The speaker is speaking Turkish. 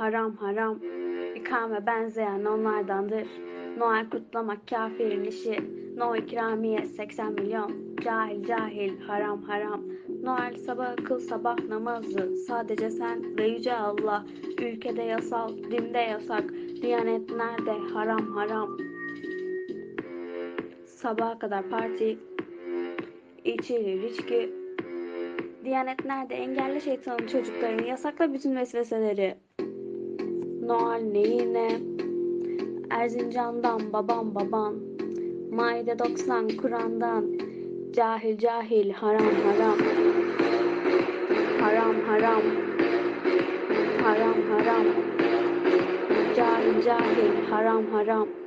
haram haram. İkame benzeyen onlardandır. Noel kutlamak kafirin işi. No ikramiye 80 milyon. Cahil cahil haram haram. Noel sabah kıl sabah namazı. Sadece sen ve yüce Allah. Ülkede yasal, dinde yasak. Diyanet nerede? Haram haram. Sabaha kadar parti, içilir içki. Diyanet nerede? Engelle şeytanın çocuklarını. Yasakla bütün vesveseleri. Noel neyine? Erzincan'dan babam baban. Maide 90 Kur'an'dan. Cahil cahil haram haram. Haram haram. Haram haram. Cahil cahil haram haram.